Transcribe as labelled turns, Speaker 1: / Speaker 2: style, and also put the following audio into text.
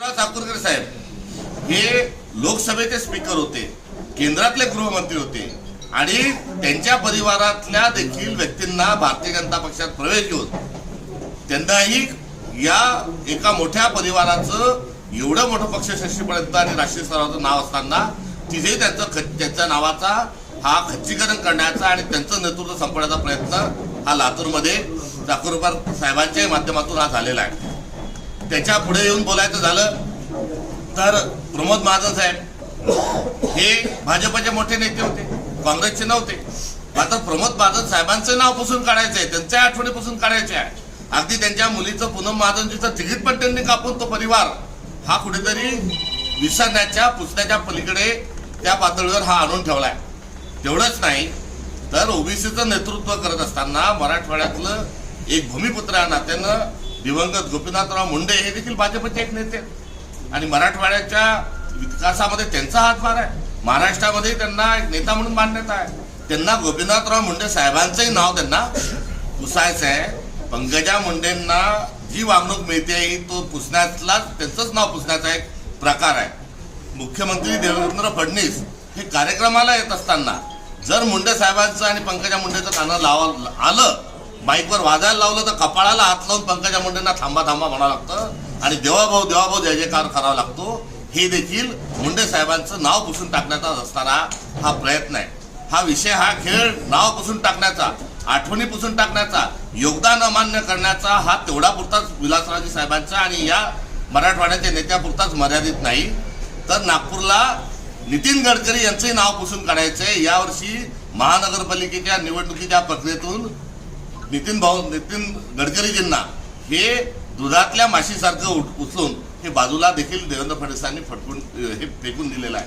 Speaker 1: विश्वनाथ चाकूरकर साहेब हे लोकसभेचे स्पीकर होते केंद्रातले गृहमंत्री होते आणि त्यांच्या परिवारातल्या देखील व्यक्तींना भारतीय जनता पक्षात प्रवेश घेऊन त्यांनाही या एका मोठ्या परिवाराचं एवढं मोठं पक्ष शशीपर्यंत आणि राष्ट्रीय स्तरावरचं नाव असताना तिथे त्यांचं ख- त्यांच्या नावाचा हा खच्चीकरण करण्याचा आणि त्यांचं नेतृत्व संपवण्याचा प्रयत्न हा लातूरमध्ये चाकूरकर साहेबांच्याही माध्यमातून हा झालेला आहे. त्याच्या पुढे येऊन बोलायचं झालं तर प्रमोद महाजन साहेब हे भाजपचे मोठे नेते होते काँग्रेसचे नव्हते. मात्र प्रमोद महाजन साहेबांचं नाव पुसून काढायचं आहे त्यांच्या आठवणी पुसून काढायचे आहे. अगदी त्यांच्या मुलीचं पूनम महाजनजीचं तिकीट पण त्यांनी कापून तो परिवार हा कुठेतरी विसरण्याच्या पुसण्याच्या पलीकडे त्या पातळीवर हा आणून ठेवलाय. तेवढंच नाही तर ओबीसीचं नेतृत्व करत असताना मराठवाड्यातलं एक भूमिपुत्र नात्यानं दिवंगत गोपीनाथराव मुंडे हे देखील भाजपचे एक नेते. आणि मराठवाड्याच्या विकासामध्ये त्यांचा हातभार आहे. महाराष्ट्रामध्ये त्यांना एक नेता म्हणून मान्यता आहे. त्यांना गोपीनाथराव मुंडे साहेबांचंही नाव त्यांना पुसायचं आहे. पंकजा मुंडेंना जी वागणूक मिळते तो पुसण्यातलाच त्यांचंच नाव पुसण्याचा एक प्रकार आहे. मुख्यमंत्री देवेंद्र फडणवीस हे कार्यक्रमाला येत असताना जर मुंडे साहेबांचं आणि पंकजा मुंडेचं कानं लावा आलं बाईकवर वाजायला लावलं तर कपाळाला हात लावून पंकजा मुंडेंना थांबा थांबा म्हणावं लागतं. आणि देवाभाऊ देवाभाऊ जय जयकार करावा लागतो. हे देखील मुंडे साहेबांचं नाव पुसून टाकण्याचा असताना हा प्रयत्न आहे. हा विषय हा खेळ नाव पुसून टाकण्याचा आठवणी पुसून टाकण्याचा योगदान अमान्य करण्याचा हा तेवढा पुरताच विलासरावजी साहेबांचा आणि या मराठवाड्याच्या नेत्यापुरताच मर्यादित नाही. तर नागपूरला नितीन गडकरी यांचंही नाव पुसून काढायचंय. यावर्षी महानगरपालिकेच्या निवडणुकीच्या प्रक्रियेतून नितीन भाऊ नितीन गडकरीजींना हे दुधातल्या माशीसारखं उठ- उचलून हे बाजूला देखील देवेंद्र फडणवीसांनी फटकून हे फेकून दिलेलं आहे.